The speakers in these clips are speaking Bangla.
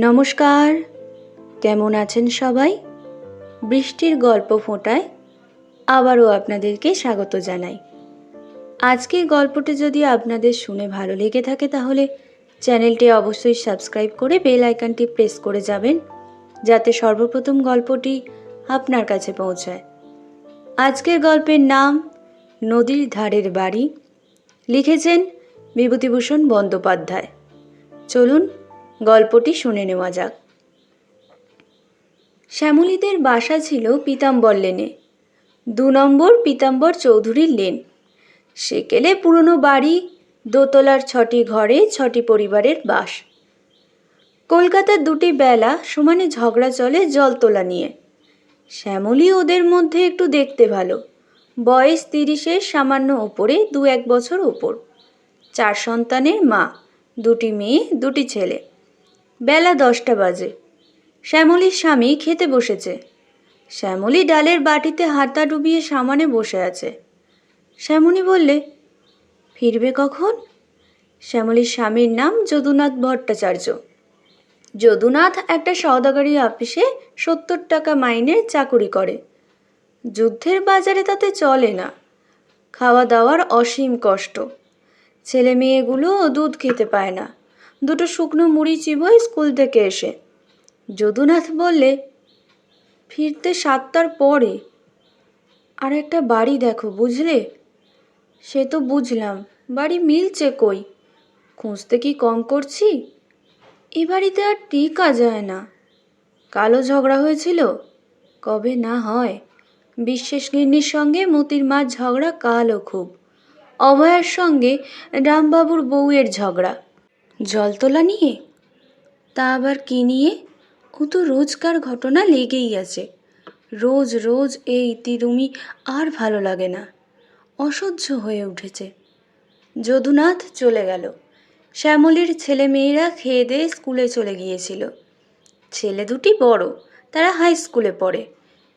নমস্কার। কেমন আছেন সবাই? বৃষ্টির গল্প ফোঁটায় আবারও আপনাদেরকে স্বাগত জানাই। আজকের গল্পটি যদি আপনাদের শুনে ভালো লেগে থাকে তাহলে চ্যানেলটি অবশ্যই সাবস্ক্রাইব করে বেল আইকনটি প্রেস করে যাবেন, যাতে সর্বপ্রথম গল্পটি আপনার কাছে পৌঁছায়। আজকের গল্পের নাম নদীর ধারের বাড়ি, লিখেছেন বিভূতিভূষণ বন্দ্যোপাধ্যায়। চলুন গল্পটি শুনে নেওয়া যাক। শ্যামলীদের বাসা ছিল পীতাম্বর লেনে। দু নম্বর পীতাম্বর চৌধুরীর লেন। সেকেলে পুরনো বাড়ি, দোতলার ছটি ঘরে, ছটি পরিবারের বাস। কলকাতার দুটি বেলা সমানে ঝগড়া চলে জল তোলা নিয়ে। শ্যামলী ওদের মধ্যে একটু দেখতে ভালো। বয়স তিরিশের সামান্য ওপরে দু এক বছর ওপর। চার সন্তানের মা, দুটি মেয়ে, দুটি ছেলে। বেলা দশটা বাজে। শ্যামলীর স্বামী খেতে বসেছে। শ্যামলী ডালের বাটিতে হাতা ডুবিয়ে সামানে বসে আছে। শ্যামলী বললে, ফিরবে কখন? শ্যামলীর স্বামীর নাম যদুনাথ ভট্টাচার্য। যদুনাথ একটা সওদাগরি অফিসে সত্তর টাকা মাইনের চাকুরি করে। যুদ্ধের বাজারে তাতে চলে না। খাওয়া দাওয়ার অসীম কষ্ট। ছেলে মেয়েগুলো দুধ খেতে পায় না। দুটো শুকনো মুড়ি চিবোয় স্কুল থেকে এসে। যদুনাথ বললে, ফিরতে সাতটার পরে। আর একটা বাড়ি দেখো, বুঝলে? সে তো বুঝলাম। বাড়ি মিলছে কই? খুঁজতে কি কম করছি? এ বাড়িতে আর টিকা যায় না। কালো ঝগড়া হয়েছিল? কবে না হয়? বিশ্বাস গিন্নির সঙ্গে মতির মার ঝগড়া কালো খুব। অভয়ার সঙ্গে রামবাবুর বউয়ের ঝগড়া। জল তোলা নিয়ে? তা আবার কি নিয়ে? ও তো রোজকার ঘটনা লেগেই আছে। রোজ রোজ এই তিরুমি আর ভালো লাগে না। অসহ্য হয়ে উঠেছে। যদুনাথ চলে গেল। শ্যামলীর ছেলে মেয়েরা খেয়ে দিয়ে স্কুলে চলে গিয়েছিল। ছেলে দুটি বড়, তারা হাই স্কুলে পড়ে।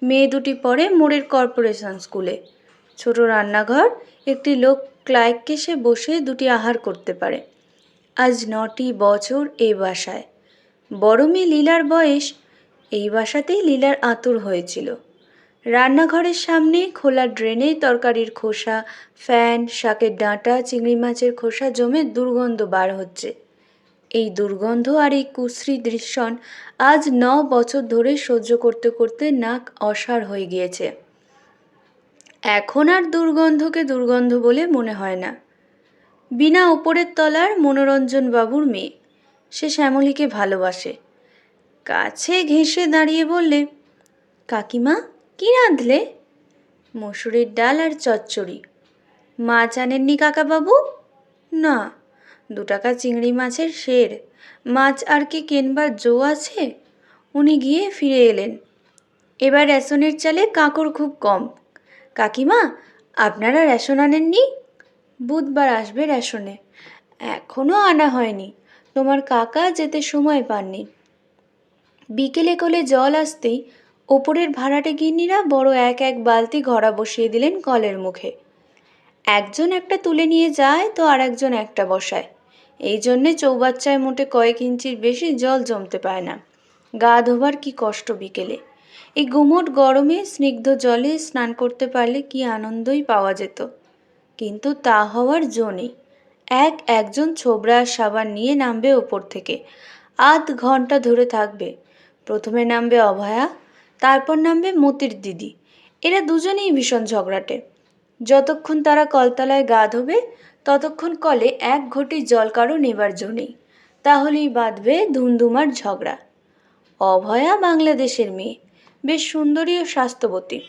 মেয়ে দুটি পড়ে মোড়ের কর্পোরেশন স্কুলে। ছোট রান্নাঘর, একটি লোক ক্লাইককে সে বসে দুটি আহার করতে পারে। আজ নটি বছর এই বাসায়। বড় মেয়ে লীলার বয়স, এই বাসাতেই লীলার আতুর হয়েছিল। রান্নাঘরের সামনে খোলা ড্রেনে তরকারির খোসা, ফ্যান, শাকের ডাঁটা, চিংড়ি মাছের খোসা জমে দুর্গন্ধ বার হচ্ছে। এই দুর্গন্ধ আর এই কুশ্রী দৃশ্যন আজ ন বছর ধরে সহ্য করতে করতে নাক অসাড় হয়ে গিয়েছে। এখন আর দুর্গন্ধকে দুর্গন্ধ বলে মনে হয় না। বিনা ওপরের তলার মনোরঞ্জন বাবুর মেয়ে। সে শ্যামলীকে ভালোবাসে। কাছে ঘেঁষে দাঁড়িয়ে বললে, কাকিমা, কি রাঁধলে? মসুরের ডাল আর চচ্চড়ি। মাছ আনেননি কাকাবাবু? না। দু টাকা চিংড়ি মাছের শের মাছ আর কি কেনবার জো আছে? উনি গিয়ে ফিরে এলেন। এবার রেশনের চালে কাঁকড় খুব কম। কাকিমা, আপনারা রেশন আনেননি? বুধবার আসবে রেশনে। এখনও আনা হয়নি। তোমার কাকা যেতে সময় পাননি। বিকেলে কোলে জল আসতেই ওপরের ভাড়াটে গিন্নিরা বড় এক এক বালতি ঘড়া বসিয়ে দিলেন কলের মুখে। একজন একটা তুলে নিয়ে যায় তো আর একজন একটা বসায়। এই জন্যে চৌবাচ্চায় মোটে কয়েক ইঞ্চির বেশি জল জমতে পায় না। গা ধোবার কি কষ্ট বিকেলে। এই গুমোট গরমে স্নিগ্ধ জলে স্নান করতে পারলে কি আনন্দই পাওয়া যেত। কিন্তু তা হওয়ার জো নেই। এক একজন ছোবড়া সাবান নিয়ে নামবে ওপর থেকে। আধ ঘণ্টা ধরে থাকবে। প্রথমে নামবে অভয়া, তারপর নামবে মতির দিদি। এরা দুজনেই ভীষণ ঝগড়াটে। যতক্ষণ তারা কলতলায় গা ধোবে, ততক্ষণ কলে এক ঘটি জল কারও নেবার জো নেই। তাহলেই বাঁধবে ধুমধুমার ঝগড়া। অভয়া বাংলাদেশের মেয়ে, বেশ সুন্দরী ও স্বাস্থ্যবতী।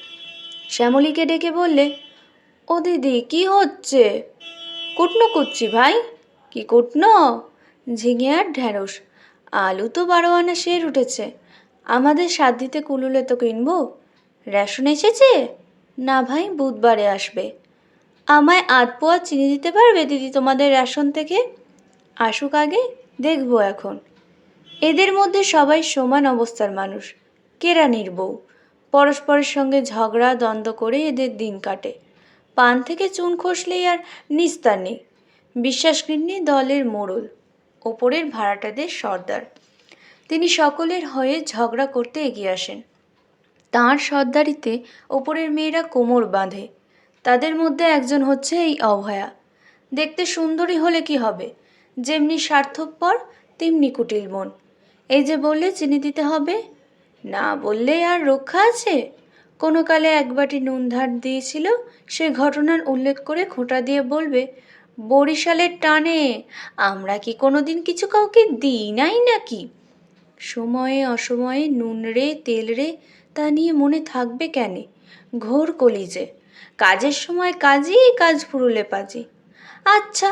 শ্যামলীকে ডেকে বললে ও দিদি, কি হচ্ছে? কুটনো কুচ্ছি ভাই, কি কুটনো? ঝিঙে আর ঢ্যাঁড়স আলু তো বারো আনা শের উঠেছে। আমাদের সাত দিতে কুলুলে তো কিনবো। রেশন এসেছে? না ভাই, বুধবারে আসবে। আমায় আধ পোয়া চিনি দিতে পারবে দিদি তোমাদের রেশন থেকে? আসুক আগে, দেখব এখন। এদের মধ্যে সবাই সমান অবস্থার মানুষ, কেরানির বউ। পরস্পরের সঙ্গে ঝগড়া, দ্বন্দ্ব করে এদের দিন কাটে। পান থেকে চুন খসলেই আর নিস্তার নেই। বিশ্বাস দলের মোড়ল, ওপরের ভাড়াটাদের সর্দার। তিনি সকলের হয়ে ঝগড়া করতে এগিয়ে আসেন। তাঁর সর্দারিতে ওপরের মেয়েরা কোমর বাঁধে। তাদের মধ্যে একজন হচ্ছে এই অভয়া। দেখতে সুন্দরী হলে কি হবে? যেমনি স্বার্থপর, তেমনি কুটিল মন। এই যে বললে চিনি দিতে হবে? না বললে আর রক্ষা আছে? কোনো কালে এক বাটি নুন ধার দিয়েছিল, সে ঘটনার উল্লেখ করে খোঁটা দিয়ে বলবে, বরিশালের টানে, আমরা কি কোনোদিন কিছু কাউকে দিই নাই নাকি? সময়ে অসময়ে নুন রে, তেল রে, তা নিয়ে মনে থাকবে কেন? ঘোর কলিজে, কাজের সময় কাজই কাজ ফুরুলে পাজি। আচ্ছা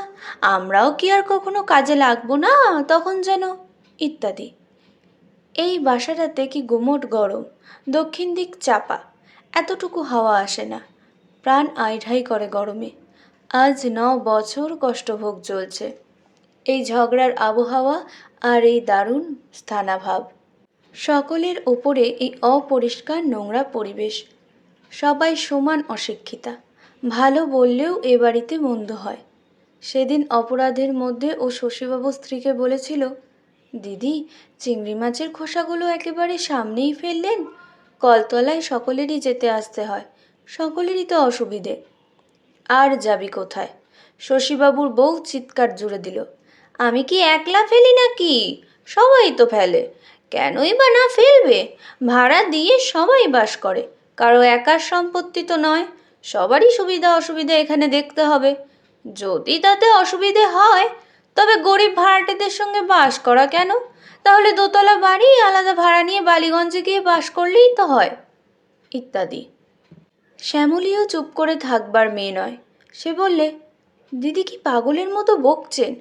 আমরাও কি আর কখনো কাজে লাগবো না, তখন যেন? ইত্যাদি। এই বাসাটাতে কি গুমোট গরম, দক্ষিণ দিক চাপা এতটুকু হাওয়া আসে না। প্রাণ আইঢাই করে গরমে। আজ ন বছর কষ্টভোগ চলছে। এই ঝগড়ার আবহাওয়া আর এই দারুণ স্থানাভাব। সকলের ওপরে এই অপরিষ্কার নোংরা পরিবেশ। সবাই সমান অশিক্ষিতা। ভালো বললেও এ বাড়িতে মন্দ হয়। সেদিন অপরাধের মধ্যে ও শশীবাবু স্ত্রীকে বলেছিল, দিদি, চিংড়ি মাছের খোসাগুলো একেবারে সামনেই ফেললেন কলতলায় সকলেরই যেতে আসতে হয়। সকলেরই তো অসুবিধে। আর যাবি কোথায়? শশীবাবুর বউ চিৎকার জুড়ে দিল। আমি কি একলা ফেলি নাকি? সবাই তো ফেলে। কেনই বা না ফেলবে? ভাড়া দিয়ে সবাই বাস করে। কারও একার সম্পত্তি তো নয়। সবারই সুবিধা অসুবিধা এখানে দেখতে হবে। যদি তাতে অসুবিধে হয়, তবে গরিব ভাড়াটেদের সঙ্গে বাস করা কেন? তাহলে দোতলা বাড়ি, আলাদা ভাড়া নিয়ে বালিগঞ্জে গিয়ে বাস করলেই তো হয়। ইত্যাদি। শ্যামলীও চুপ করে থাকবার মেয়ে নয়। সে বললে, দিদি কি পাগলের মতো বকছেন?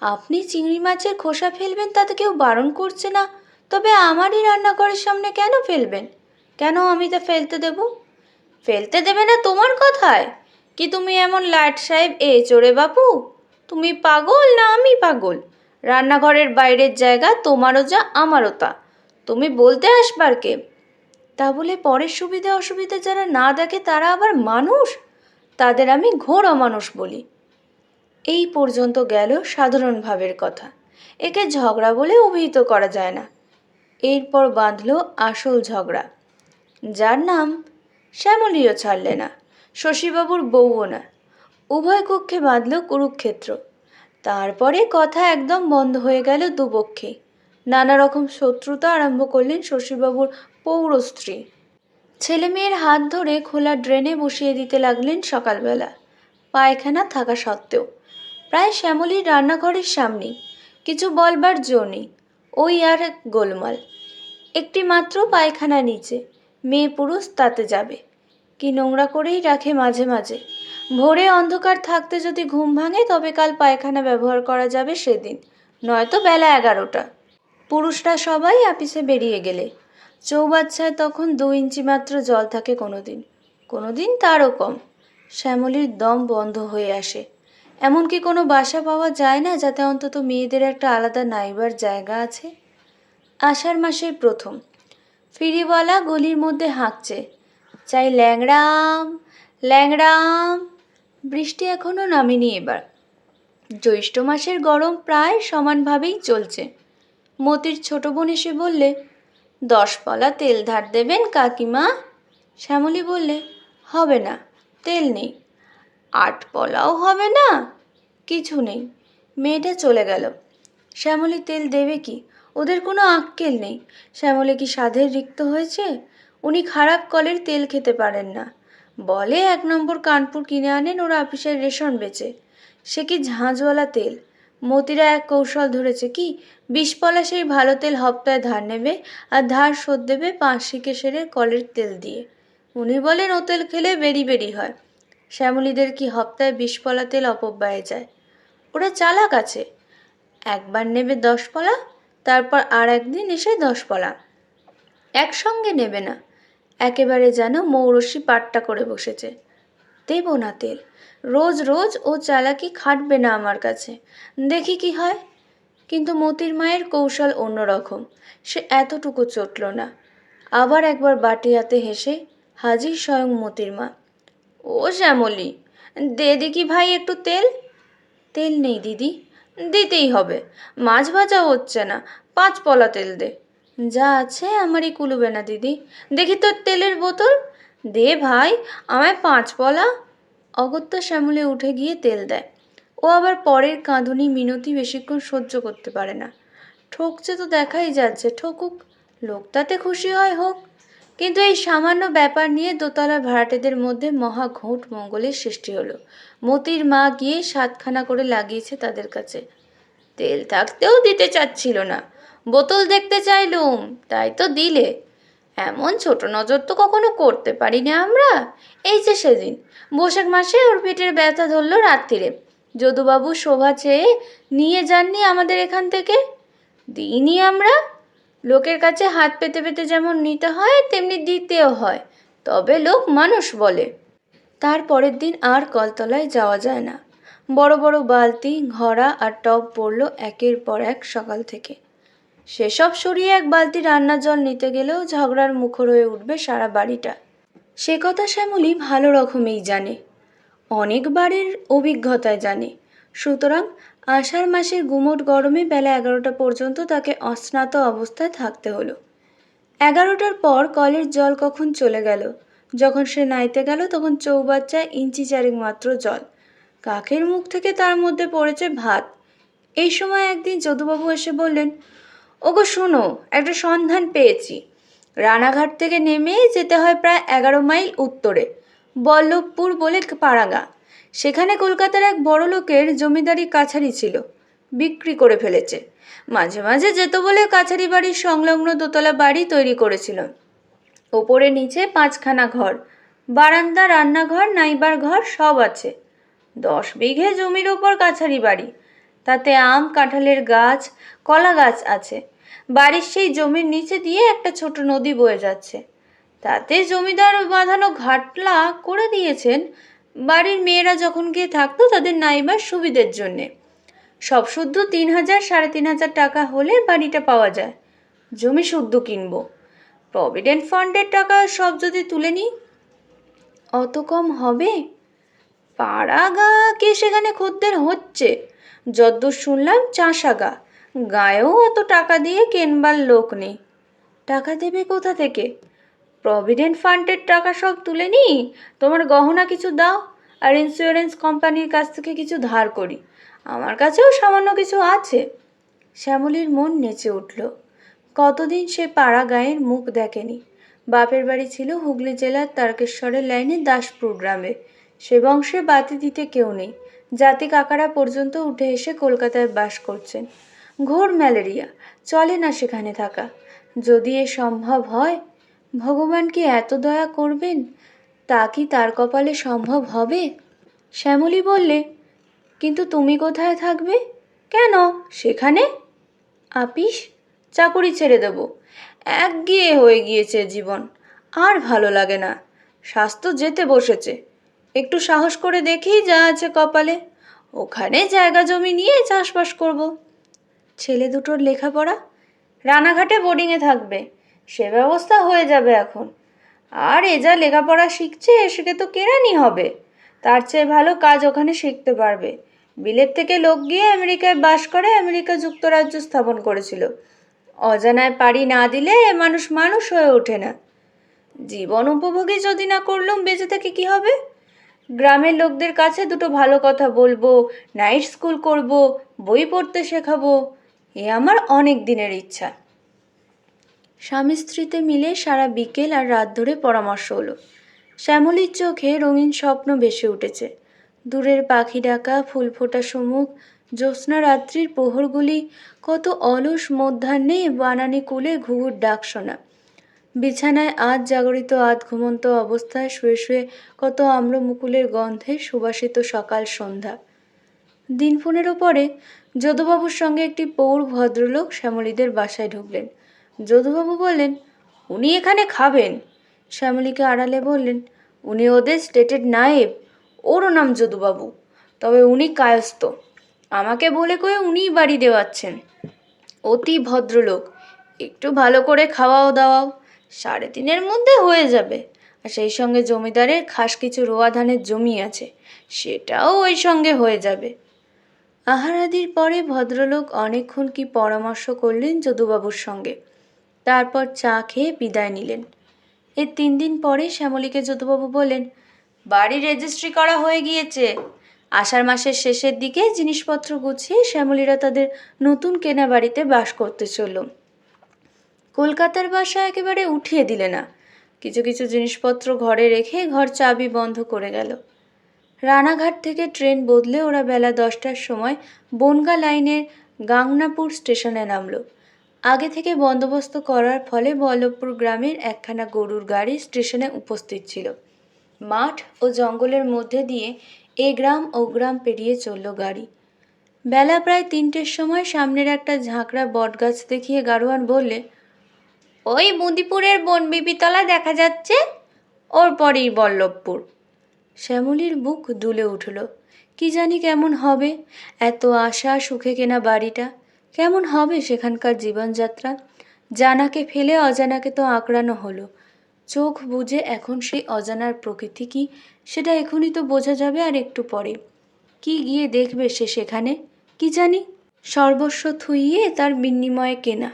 আপনি চিংড়ি মাছের খোসা ফেলবেন, তাতে কেউ বারণ করছে না? তবে আমারই রান্নাঘরের সামনে কেন ফেলবেন? কেন আমি তা ফেলতে দেব? ফেলতে দেবে না তোমার কথায়? কি তুমি এমন লাট সাহেব? এ চোরে বাপু, তুমি পাগল না আমি পাগল? রান্নাঘরের বাইরের জায়গা, তোমারও যা, আমারও তা। তুমি বলতে আসবার কে? তা বলে পরের সুবিধা, অসুবিধে যারা না দেখে তারা আবার মানুষ? তাদের আমি ঘোর অমানুষ বলি। এই পর্যন্ত গেল সাধারণ ভাবের কথা। একে ঝগড়া বলে অভিহিত করা যায় না। এরপর বাঁধল আসল ঝগড়া। যার নাম শ্যামলীও ছাড়লে না, শশীবাবুর বউও না। উভয় কক্ষে বাঁধল কুরুক্ষেত্র। তারপরে কথা একদম বন্ধ হয়ে গেল দুপক্ষে। নানা রকম শত্রুতা আরম্ভ করলেন শশীবাবুর পৌর স্ত্রী। ছেলে মেয়ের হাত ধরে খোলা ড্রেনে বসিয়ে দিতে লাগলেন সকালবেলা। পায়খানা থাকা সত্ত্বেও। প্রায় শ্যামলীর রান্নাঘরের সামনেই কিছু বলবার জো নেই। ওই আর গোলমাল। একটি মাত্র পায়খানা নিচে। মেয়ে পুরুষ তাতে যাবে। কি নোংরা করেই রাখে মাঝে মাঝে। ভোরে অন্ধকার থাকতে যদি ঘুম ভাঙে, তবে কাল পায়খানা ব্যবহার করা যাবে সেদিন। নয়তো বেলা এগারোটা। পুরুষরা সবাই আপিসে বেরিয়ে গেলে। চৌবাচ্চায় তখন দু ইঞ্চি মাত্র জল থাকে কোনোদিন। কোনোদিন তারও কম। শ্যামলীর দম বন্ধ হয়ে আসে। এমনকি কোনো বাসা পাওয়া যায় না, যাতে অন্তত মেয়েদের একটা আলাদা নাইবার জায়গা আছে। আষাঢ় মাসের প্রথম। ফিরিওয়ালা গলির মধ্যে হাঁকছে। চাই ল্যাংড়াম ল্যাংড়াম। বৃষ্টি এখনও নামেনি এবার। জ্যৈষ্ঠ মাসের গরম প্রায় সমানভাবেই চলছে। মতির ছোট বোন এসে বললে, দশ পলা তেল ধার দেবেন কাকিমা? শ্যামলী বললে, হবে না, তেল নেই। আট পলাও হবে না, কিছু নেই। মেয়েটা চলে গেল। শ্যামলী, তেল দেবে কি? ওদের কোনো আক্কেল নেই। শ্যামলী কি সাধের রিক্ত হয়েছে? উনি খারাপ কলের তেল খেতে পারেন না। বলে এক নম্বর কানপুর কিনে আনেন ওরা অফিসের রেশন বেচে। সে কি ঝাঁঝওয়ালা তেল? মতিরা এক কৌশল ধরেছে কি বিষপলা সেই ভালো তেল হপ্তায় ধার নেবে আর ধার শোধ দেবে পাঁচশি কেশরের কলের তেল দিয়ে। উনি বলেন, ও তেল খেলে বেরি বেরি হয়। শ্যামলীদের কি হপ্তায় বিষপলা তেল অপব্যয়ে যায়? ওরা চালাক আছে। একবার নেবে দশ পলা, তারপর আর একদিন এসে দশ পলা। একসঙ্গে নেবে না। একেবারে যেন মৌরসি পাট্টা করে বসেছে। দেব না তেল। রোজ রোজ ও চালাকি খাটবে না আমার কাছে। দেখি কি হয়। কিন্তু মতির মায়ের কৌশল অন্যরকম। সে এতটুকু চটল না। আবার একবার বাটি হাতে হেসে হাজির স্বয়ং মতির মা, ও শ্যামলি, দে দেখি ভাই একটু তেল। তেল নেই দিদি, দিতেই হবে। মাছ ভাজা হচ্ছে না। পাঁচ পলা তেল দে। যা আছে আমারই কুলুবে না, দিদি। দেখি তোর তেলের বোতল। দে ভাই, আমায় পাঁচ পলা। অগত্যা শ্যামলে উঠে গিয়ে তেল দেয়। ও আবার পরের কাঁদুনি মিনতি বেশিক্ষণ সহ্য করতে পারে না। ঠকছে তো দেখাই যাচ্ছে, ঠকুক। লোকটাতে খুশি হয় হোক। কিন্তু এই সামান্য ব্যাপার নিয়ে দোতলা ভাড়াটেদের মধ্যে মহা ঘোট মঙ্গলের সৃষ্টি হলো। মতির মা গিয়ে সাতখানা করে লাগিয়েছে তাদের কাছে। তেল থাকতেও দিতে চাচ্ছিল না। বোতল দেখতে চাইলুম, তাই তো দিলে। এমন ছোট নজর তো কখনো করতে পারি না আমরা। এই যে সেদিন, বৈশাখ মাসে ওর পেটের ব্যথা ধরলো রাত্রিরে যদুবাবু শোভা চেয়ে নিয়ে যাননি আমাদের এখান থেকে। দিইনি আমরা। লোকের কাছে হাত পেতে পেতে যেমন নিতে হয়, তেমনি দিতেও হয়। তবে লোক মানুষ বলে। তার পরের দিন আর কলতলায় যাওয়া যায় না। বড় বড় বালতি, ঘড়া আর টব পড়ল একের পর এক সকাল থেকে। সেসব সরিয়ে এক বালতি রান্নার জল নিতে গেলেও ঝগড়ার মুখর হয়ে উঠবে সারা বাড়িটা। সে কথা শ্যামলী ভালো রকমেই জানে। অনেকবারের অভিজ্ঞতায় জানে। সুতরাং আষাঢ় মাসের গুমোট গরমে বেলা এগারোটা পর্যন্ত তাকে অস্নাত অবস্থায় থাকতে হলো। এগারোটার পর কলের জল কখন চলে গেল? যখন সে নাইতে গেল তখন চৌবাচ্চায় ইঞ্চি চারেক মাত্র জল। কাকের মুখ থেকে তার মধ্যে পড়েছে ভাত। এই সময় একদিন যদুবাবু এসে বললেন ওগো, শোনো, একটা সন্ধান পেয়েছি। রানাঘাট থেকে নেমে যেতে হয় প্রায় এগারো মাইল উত্তরে, বল্লভপুর বলে পাড়াগা সেখানে কলকাতার এক বড় লোকের জমিদারি কাছারি ছিল, বিক্রি করে ফেলেছে। মাঝে মাঝে যেত বলে কাছারি বাড়ির সংলগ্ন দোতলা বাড়ি তৈরি করেছিল। ওপরে নিচে পাঁচখানা ঘর, বারান্দা, রান্নাঘর, নাইবার ঘর সব আছে। দশ বিঘে জমির ওপর কাছারি বাড়ি, তাতে আম, কাঁঠালের গাছ কলা গাছ আছে। বাড়ির সেই জমির নিচে দিয়ে একটা ছোট নদী বয়ে যাচ্ছে। তাতে জমিদার বাঁধানো ঘাটলা করে দিয়েছেন। বাড়ির মেয়েরা যখন গিয়ে থাকতো, তাদের নাইবার সুবিধের জন্যে। সব শুদ্ধ তিন হাজার, সাড়ে তিন হাজার টাকা হলে বাড়িটা পাওয়া যায়। জমি শুদ্ধ কিনবো। প্রভিডেন্ট ফান্ডের টাকা সব যদি তুলে নিই, অত কম হবে? পাড়াগা কে সেখানে খদ্দের হচ্ছে? যদ্দূর শুনলাম, চাষাগা। গায়েও অত টাকা দিয়ে কেনবার লোক নেই। টাকা দেবে কোথা থেকে? প্রভিডেন্ট ফান্ডের টাকা সব তুলে নিই? তোমার গহনা কিছু দাও, আর ইন্স্যুরেন্স কোম্পানির কাছ থেকে কিছু ধার করি। আমার কাছেও সামান্য কিছু আছে। শ্যামলীর মন নেচে উঠল। কতদিন সে পাড়া গায়ের মুখ দেখেনি। বাপের বাড়ি ছিল হুগলি জেলার তারকেশ্বরের লাইনে দাসপুর গ্রামে। সে বংশে বাতি দিতে কেউ নেই। জাতি কাকারা পর্যন্ত উঠে এসে কলকাতায় বাস করছেন। ঘোর ম্যালেরিয়া, চলে না সেখানে থাকা। যদি এ সম্ভব হয়, ভগবান কি এত দয়া করবেন? তা কি তার কপালে সম্ভব হবে? শ্যামলী বললে, কিন্তু তুমি কোথায় থাকবে? কেন? সেখানে? আপিস, চাকুরি ছেড়ে দেব। একগিয়ে হয়ে গিয়েছে জীবন। আর ভালো লাগে না। স্বাস্থ্য যেতে বসেছে। একটু সাহস করে দেখি যা আছে কপালে। ওখানে জায়গা জমি নিয়ে চাষবাস করব। ছেলে দুটোর লেখাপড়া? রানাঘাটে বোর্ডিংয়ে থাকবে। সে ব্যবস্থা হয়ে যাবে এখন। আর এ যা লেখাপড়া শিখছে সেকে তো কেরানি হবে। তার চেয়ে ভালো কাজ ওখানে শিখতে পারবে। বিলেত থেকে লোক গিয়ে আমেরিকায় বাস করে, আমেরিকা যুক্তরাজ্য স্থাপন করেছিল। অজানায় পাড়ি না দিলে এ মানুষ মানুষ হয়ে ওঠে না। জীবন উপভোগী যদি না করলুম, বেঁচে থেকে কি হবে? গ্রামের লোকদের কাছে দুটো ভালো কথা বলব নাইট স্কুল করব, বই পড়তে শেখাবো। এ আমার অনেক দিনের ইচ্ছা। স্বামী স্ত্রীতে মিলে সারা বিকেল আর রাত ধরে পরামর্শ হলো। শ্যামলীর চোখে রঙিন স্বপ্ন ভেসে উঠেছে। দূরের পাখি ডাকা, ফুল ফোটা সমুখ, জ্যোৎস্না রাত্রির প্রহরগুলি, কত অলস মধ্যাহ্নে বানানি কুলে ঘুঘুর ডাক শোনা। বিছানায় আজ জাগরিত আধ ঘুমন্ত অবস্থায় শুয়ে শুয়ে কত আম্রমুকুলের গন্ধে সুবাসিত সকাল সন্ধ্যা। দিন পনেরো পরে যদুবাবুর সঙ্গে একটি পৌর ভদ্রলোক শ্যামলীদের বাসায় ঢুকলেন। যদুবাবু বললেন, উনি এখানে খাবেন? শ্যামলীকে আড়ালে বললেন, উনি ওদের স্টেটেড নায়েব। ওরও নাম যদুবাবু। তবে উনি কায়স্থ। আমাকে বলে কয়ে উনিই বাড়ি দেওয়াচ্ছেন। অতি ভদ্রলোক। একটু ভালো করে খাওয়াও দাওয়াও। সাড়ে তিনের মধ্যে হয়ে যাবে। আর সেই সঙ্গে জমিদারের খাস কিছু রোয়া ধানের জমি আছে। সেটাও ওই সঙ্গে হয়ে যাবে। আহারাদির পরে ভদ্রলোক অনেকক্ষণ কি পরামর্শ করলেন যদুবাবুর সঙ্গে? তারপর চা খেয়ে বিদায় নিলেন। এর তিন দিন পরে শ্যামলীকে যদুবাবু বললেন বাড়ি রেজিস্ট্রি করা হয়ে গিয়েছে। আষাঢ় মাসের শেষের দিকে জিনিসপত্র গুছিয়ে শ্যামলীরা তাদের নতুন কেনা বাড়িতে বাস করতে চলল। কলকাতার বাসা একেবারে উঠিয়ে দিলে না। কিছু কিছু জিনিসপত্র ঘরে রেখে ঘর চাবি বন্ধ করে গেল। রানাঘাট থেকে ট্রেন বদলে ওরা বেলা দশটার সময় বনগা লাইনের গাংনাপুর স্টেশনে নামলো। আগে থেকে বন্দোবস্ত করার ফলে বল্লভপুর গ্রামের একখানা গরুর গাড়ি স্টেশনে উপস্থিত ছিল। মাঠ ও জঙ্গলের মধ্যে দিয়ে এ গ্রাম ও গ্রাম পেরিয়ে চলল গাড়ি। বেলা প্রায় তিনটের সময় সামনের একটা ঝাঁকড়া বটগাছ দেখিয়ে গাড়োয়ান বললে, ওই মুদিপুরের বনবিবিতলা দেখা যাচ্ছে? ওর পরেই বল্লভপুর। শ্যামলীর বুক দুলে উঠল। কি জানি কেমন হবে? এত আশা সুখে কেনা বাড়িটা। কেমন হবে সেখানকার জীবনযাত্রা? জানাকে ফেলে অজানাকে তো আঁকড়ানো হলো। চোখ বুজে এখন সেই অজানার প্রকৃতি কি, সেটা এখনই তো বোঝা যাবে আর একটু পরে। কি গিয়ে দেখবে সে সেখানে? কি জানি? সর্বস্ব থুইয়ে তার বিনিময়ে কেনা।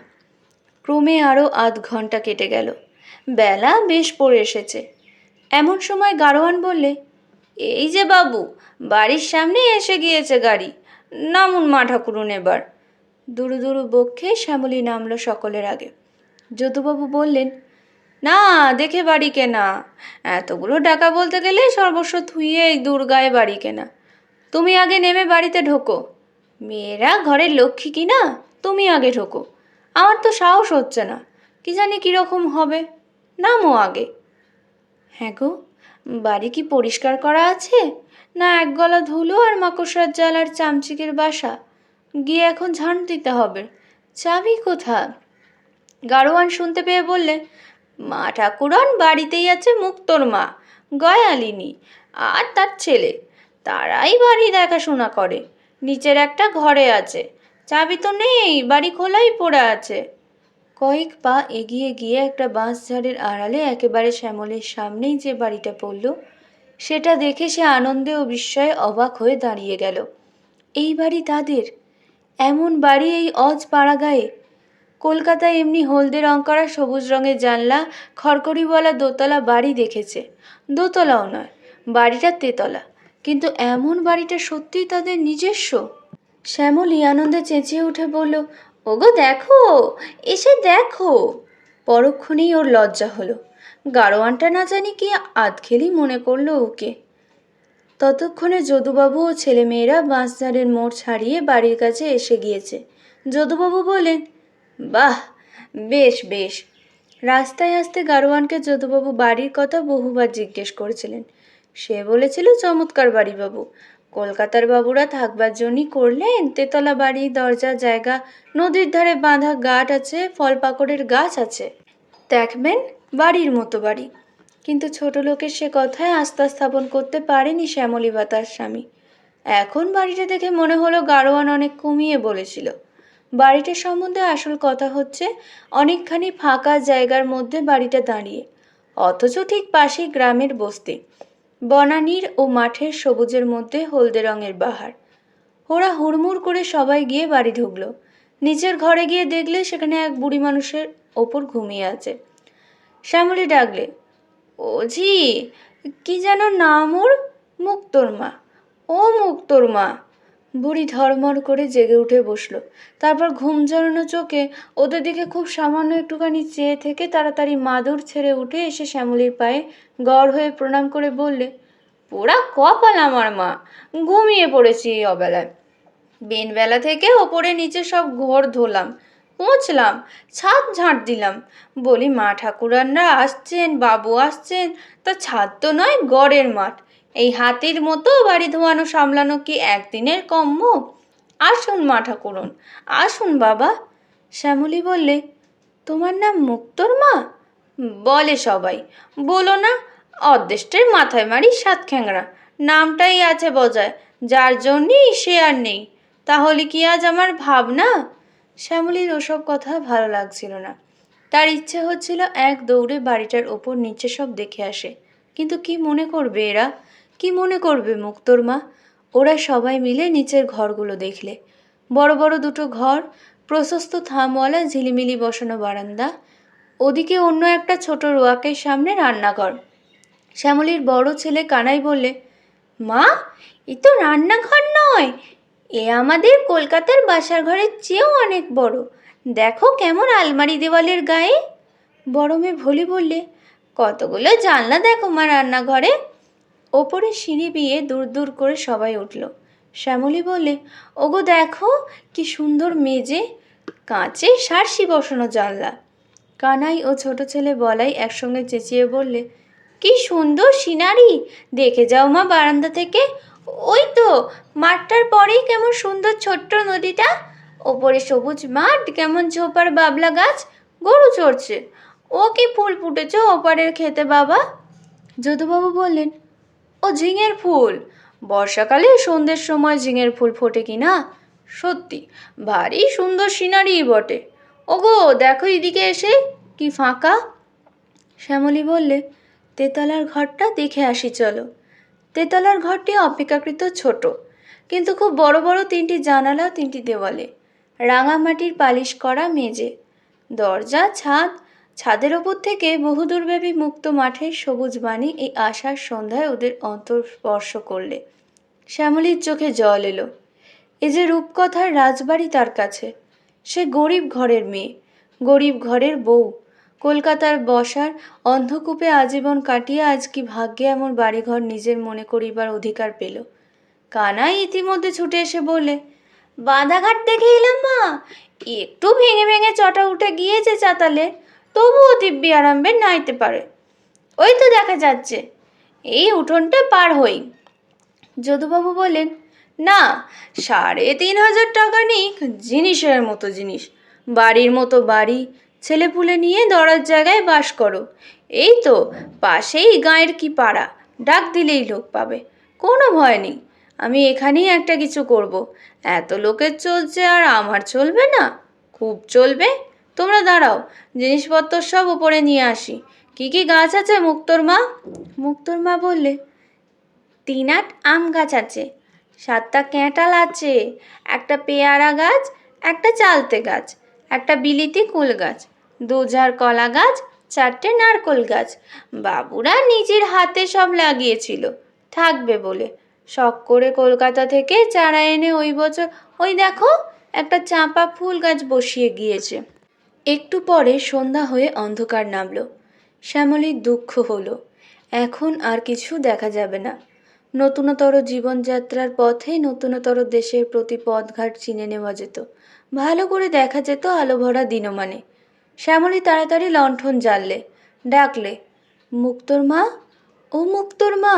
ক্রমে আরও আধ ঘণ্টা কেটে গেল। বেলা বেশ পড়ে এসেছে। এমন সময় গাড়োয়ান বললে এই যে বাবু, বাড়ির সামনে এসে গিয়েছে গাড়ি। নামুন মা ঠাকুরুন এবার। দুরু দুরু বক্ষে শ্যামলী নামলো সকলের আগে। যদুবাবু বললেন, না, দেখে বাড়ি কেনা। এতগুলো টাকা বলতে গেলে সর্বস্ব থুইয়ে দুর্গায় বাড়ি কেনা। তুমি আগে নেমে বাড়িতে ঢোকো। মেয়েরা ঘরের লক্ষ্মী কি না তুমি আগে ঢোকো। আমার তো সাহস হচ্ছে না। কি জানি কীরকম হবে। নামো আগে। হ্যাঁ গো বাড়ি কি পরিষ্কার করা আছে? না এক গলা ধুলো আর মাকড়সার জাল আর চামচিকের বাসা? গিয়ে এখন ঝাঁট দিতে হবে। চাবি কোথা গাড়োয়ান শুনতে পেয়ে বললে, মা ঠাকুরন, বাড়িতেই আছে মুক্তোর মা, গয়ালিনী আর তার ছেলে। তারাই বাড়ি দেখাশোনা করে। নিচের একটা ঘরে আছে। চাবি তো নেই, বাড়ি খোলাই পড়ে আছে। কয়েক পা এগিয়ে গিয়ে একটা বাঁশ ঝাড়ের আড়ালে একেবারে শ্যামলের সামনেই যে বাড়িটা পড়ল, সেটা দেখে সে আনন্দে ও বিস্ময়ে অবাক হয়ে দাঁড়িয়ে গেল। এই বাড়ি তাদের? এমন বাড়ি এই অজ পাড়া গায়ে কলকাতায় এমনি হলদে রং করা সবুজ রঙের জানলা খড়কড়িওয়ালা দোতলা বাড়ি দেখেছে। দোতলাও নয়, বাড়িটা তেতলা। কিন্তু এমন বাড়িটা সত্যিই তাদের নিজস্ব? শ্যামলী আনন্দে চেঁচিয়ে উঠে বলল ওগো দেখো, এসে দেখো। পরক্ষণেই ওর লজ্জা হলো। গাড়োয়ানটা না জানি কি আধখেলি মনে করল ওকে। ততক্ষণে যদুবাবু ও ছেলেমেয়েরা বাঁশঝাড়ের মোড় ছাড়িয়ে বাড়ির কাছে এসে গিয়েছে। যদুবাবু বলেন বাহ, বেশ বেশ। রাস্তায় আসতে গাড়োয়ানকে যদুবাবু বাড়ির কথা বহুবার জিজ্ঞেস করেছিলেন। সে বলেছিল, চমৎকার বাড়ি বাবু কলকাতার বাবুরা থাকবার জন্যই করলেন। তেতলা বাড়ি, দরজা, জায়গা, নদীর ধারে বাঁধা গাট আছে, ফল পাকড়ের গাছ আছে। দেখবেন, বাড়ির মতো বাড়ি। কিন্তু ছোট লোকের সে কথায় আস্থা স্থাপন করতে পারেনি শ্যামলী বা তার স্বামী। এখন বাড়িটা দেখে মনে হলো গাড়োয়ান অনেক কমিয়ে বলেছিল। বাড়িটার সম্বন্ধে আসল কথা হচ্ছে, অনেকখানি ফাঁকা জায়গার মধ্যে বাড়িটা দাঁড়িয়ে। অথচ ঠিক পাশেই গ্রামের বস্তি। বনানীর ও মাঠের সবুজের মধ্যে হলদে রঙের বাহার। ওরা হুড়মুড় করে সবাই গিয়ে বাড়ি ঢুকলো। নিচের ঘরে গিয়ে দেখলে সেখানে এক বুড়ি মানুষের ওপর ঘুমিয়ে আছে। শ্যামলি ডাকলে, ও ঝি, কি যেন নাম ওর? মুক্তোর মা। ও মুক্তোর মা। বুড়ি ধর্মর করে জেগে উঠে বসল। তারপর ঘুম জড়ানো চোখে ওদের দিকে খুব সামান্য একটুখানি চেয়ে থেকে তাড়াতাড়ি মাদুর ছেড়ে উঠে এসে শ্যামলির পায়ে গড় হয়ে প্রণাম করে বললে, পোড়া কপাল আমার মা, ঘুমিয়ে পড়েছি অবেলায়। বেনবেলা থেকে ওপরে নিচে সব ঘর ধোলাম পৌঁছলাম ছাদ ঝাঁট দিলাম। বলি, মা ঠাকুরানরা আসছেন, বাবু আসছেন, তা ছাদ তো নয়, গড়ের মাঠ। এই হাতির মতো বাড়ি ধোয়ানো সামলানো কি একদিনের কম্য আসুন মা ঠাকুরন আসুন বাবা। শ্যামলী বললে, তোমার নাম মুক্তোর মা? বলে সবাই। বলো না, অর্ধেষ্টের মাথায় মারি সাত খ্যাংরা। নামটাই আছে বজায়, যার জন্যই সে আর নেই। তাহলে কি আজ আমার ভাবনা? শ্যামলীর ওসব কথা ভালো লাগছিল না। তার ইচ্ছে হচ্ছিল এক দৌড়ে বাড়িটার ওপর নিচে সব দেখে আসে। কিন্তু কি মনে করবে এরা? কি মনে করবে মুক্তোর মা? ওরা সবাই মিলে নিচের ঘরগুলো দেখলে। বড় বড় দুটো ঘর, প্রশস্ত থামওয়ালা, ঝিলিমিলি বসানো বারান্দা, ওদিকে অন্য একটা ছোট রোয়াকের সামনে রান্নাঘর। শ্যামলীর বড় ছেলে কানাই বললে, মা, এ তো রান্নাঘর নয়। এ আমাদের কলকাতার বাসার ঘরের চেয়েও অনেক বড়। দেখো কেমন আলমারি দেওয়ালের গায়ে। বড় মেয়ে ভলি বললে, কতগুলো জানলা দেখো মা রান্নাঘরে। ওপরে সিঁড়ি বিয়ে দূর দূর করে সবাই উঠল। শ্যামলী বললে, ওগো দেখো, কি সুন্দর মেজে কাঁচে সারসি বসানো জানলা। কানাই ও ছোট ছেলে বলাই একসঙ্গে চেঁচিয়ে বললে, কি সুন্দর সিনারি, দেখে যাও মা বারান্দা থেকে। ওই তো, মাঠটার পরেই কেমন সুন্দর ছোট্ট নদীটা। ওপরে সবুজ মাঠ, কেমন ঝোপার বাবলা গাছ, গরু চড়ছে। ও কি ফুল ফুটেছে ওপারের খেতে বাবা? যদুবাবু বললেন ও ঝিঙের ফুল। বর্ষাকালে সন্ধ্যের সময় ঝিঙের ফুল ফোটে কি না? সত্যি, ভারী সুন্দর সিনারি বটে। ওগো, দেখো এদিকে এসে, কি ফাঁকা? শ্যামলী বললে, তেতলার ঘরটা দেখে আসি, চলো। তেতলার ঘরটি অপেক্ষাকৃত ছোট, কিন্তু খুব বড় বড় তিনটি জানালা তিনটি দেওয়ালে। রাঙামাটির পালিশ করা মেজে দরজা, ছাদ ছাদের ওপর থেকে বহুদূরব্যাপী মুক্ত মাঠের সবুজ বাণী এই আশার সন্ধ্যায় ওদের অন্তর স্পর্শ করলে। শ্যামলীর চোখে জল এলো। এ যে রূপকথার রাজবাড়ি তার কাছে। সে গরিব ঘরের মেয়ে, গরিব ঘরের বউ। কলকাতার বসার অন্ধকূপে আজীবন কাটিয়ে আজ কি ভাগ্যে এমন বাড়িঘর নিজের মনে করিবার অধিকার পেল? কানাই ইতিমধ্যে ছুটে এসে বলে বাঁধাঘাট দেখে এলাম মা। একটু ভেঙে ভেঙে চটা উঠে গিয়েছে চাতালে। তবুও দিব্যি আরামবে নাইতে পারে। ওই তো দেখা যাচ্ছে, এই উঠোনটা পার হই। যদুবাবু বলেন না, সাড়ে তিন হাজার টাকা নিক, জিনিসের মতো জিনিস। বাড়ির মতো বাড়ি, ছেলেপুলে নিয়ে দরার জায়গায় বাস করো। এই তো, পাশেই গাঁয়ের কি পাড়া, ডাক দিলেই লোক পাবে। কোনো ভয় নেই, আমি এখানেই একটা কিছু করব। এত লোকের চলছে আর আমার চলবে না? খুব চলবে? তোমরা দাঁড়াও, জিনিসপত্র সব উপরে নিয়ে আসি। কি কি গাছ আছে মুক্তর মা? মুক্তর মা বললে তিন আট আম গাছ আছে, সাতটা ক্যাঁটাল আছে, একটা পেয়ারা গাছ, একটা চালতে গাছ, একটা বিলিতি কুল গাছ, দু ঝাড় কলা গাছ, চারটে নারকোল গাছ। বাবুরা নিজের হাতে সব লাগিয়েছিল, থাকবে বলে। শখ করে কলকাতা থেকে চারা এনে ওই বছর, ওই দেখো, একটা চাঁপা ফুল গাছ বসিয়ে গিয়েছে। একটু পরে সন্ধ্যা হয়ে অন্ধকার নামলো। শ্যামলীর দুঃখ হলো। এখন আর কিছু দেখা যাবে না। নতুনতর জীবনযাত্রার পথে নতুনতর দেশের প্রতি পথঘাট চিনে নেওয়া যেত। ভালো করে দেখা যেত আলো ভরা দিনমানে। শ্যামলী তাড়াতাড়ি লণ্ঠন জ্বাললে। ডাকলে, মুক্তোর মা? ও মুক্তোর মা?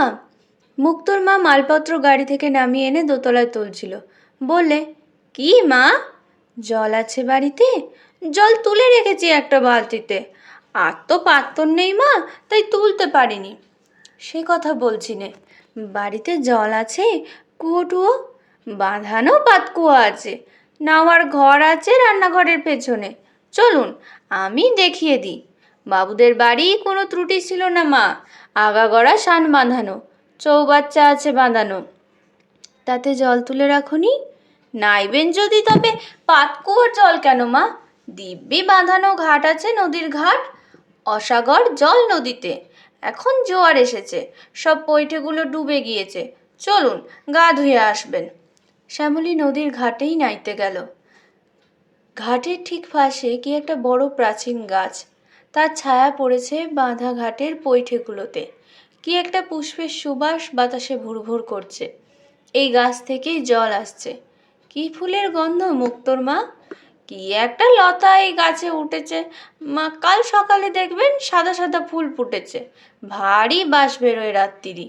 মুক্তোর মা মালপত্র গাড়ি থেকে নামিয়ে এনে দোতলায় তুলছিল। বললে, কি মা? জল আছে বাড়িতে? জল তুলে রেখেছি একটা বালতিতে। আর তো পাত্তর নেই মা, তাই তুলতে পারিনি। সে কথা বলছি নে বাড়িতে জল আছে কুয়ো টুয়ো বাঁধানো পাতকুয়ো আছে। নাওয়ার ঘর আছে রান্নাঘরের পেছনে। চলুন, আমি দেখিয়ে দিই। বাবুদের বাড়ি কোনো ত্রুটি ছিল না মা। আগাগড়া সান বাঁধানো, চৌবাচ্চা আছে বাঁধানো। তাতে জল তুলে রাখুনি নাইবেন যদি তবে পাতকুয়োর জল কেন মা? দিব্যি বাঁধানো ঘাট আছে নদীর ঘাট, অসাগর জল নদীতে। এখন জোয়ার এসেছে, সব পৈঠেগুলো ডুবে গিয়েছে। চলুন, গা ধুয়ে আসবেন। শ্যামলী নদীর ঘাটেই নাইতে গেল। ঘাটের ঠিক পাশে কি একটা বড় প্রাচীন গাছ? তার ছায়া পড়েছে বাঁধা ঘাটের পৈঠেগুলোতে। কি একটা পুষ্পের সুবাস বাতাসে ভুরভুর করছে। এই গাছ থেকেই জল আসছে। কি ফুলের গন্ধ, মুক্তোর মা? কি একটা লতা এই গাছে উঠেছে। মা কাল সকালে দেখবেন সাদা সাদা ফুল ফুটেছে। ভারী বাস বেরোয় রাত্রিরি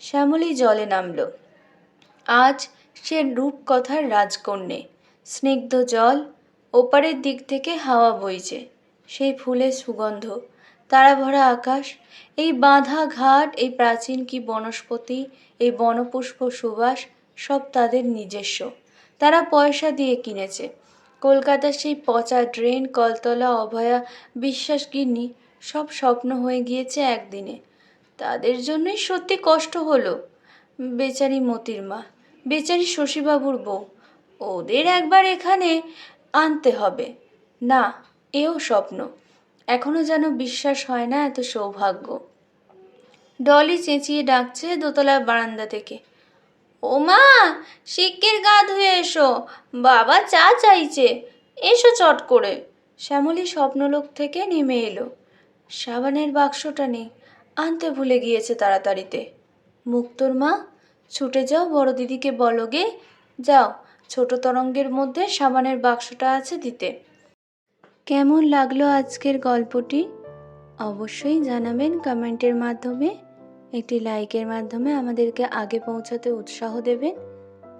শ্যামলী জলে নামলো। আজ সে রূপকথার রাজকন্যে। স্নিগ্ধ জল ওপারের দিক থেকে হাওয়া বইছে। সেই ফুলের সুগন্ধ তারা ভরা আকাশ, এই বাঁধা ঘাট, এই প্রাচীন কি বনস্পতি, এই বনপুষ্প সুবাস সব তাদের নিজস্ব। তারা পয়সা দিয়ে কিনেছে। কলকাতার সেই পচা ড্রেন, কলতলা, অভয়া বিশ্বাস গিন্নি সব স্বপ্ন হয়ে গিয়েছে একদিনে। তাদের জন্যই সত্যি কষ্ট হলো। বেচারি মতির মা, বেচারি শশীবাবুর বউ, ওদের একবার এখানে আনতে হবে। না, এও স্বপ্ন। এখনও যেন বিশ্বাস হয় না এত সৌভাগ্য। ডলি চেঁচিয়ে ডাকছে দোতলার বারান্দা থেকে। ও মা শিগগির গা ধুয়ে এসো। বাবা চা চাইছে। এসো চট করে। শ্যামলী স্বপ্নলোক থেকে নেমে এলো। সাবানের বাক্সটা নেই আনতে ভুলে গিয়েছে তাড়াতাড়িতে। মুক্তোর মা, ছুটে যাও, বড় দিদিকে বলো গে। যাও, ছোট তরঙ্গের মধ্যে সাবানের বাক্সটা আছে দিতে। কেমন লাগল আজকের গল্পটি? অবশ্যই জানাবেন কমেন্টের মাধ্যমে। একটি লাইকের মাধ্যমে আমাদেরকে আগে পৌঁছাতে উৎসাহ দেবেন।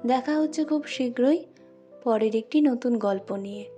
দেখা হচ্ছে খুব শীঘ্রই পরের একটি নতুন গল্প নিয়ে।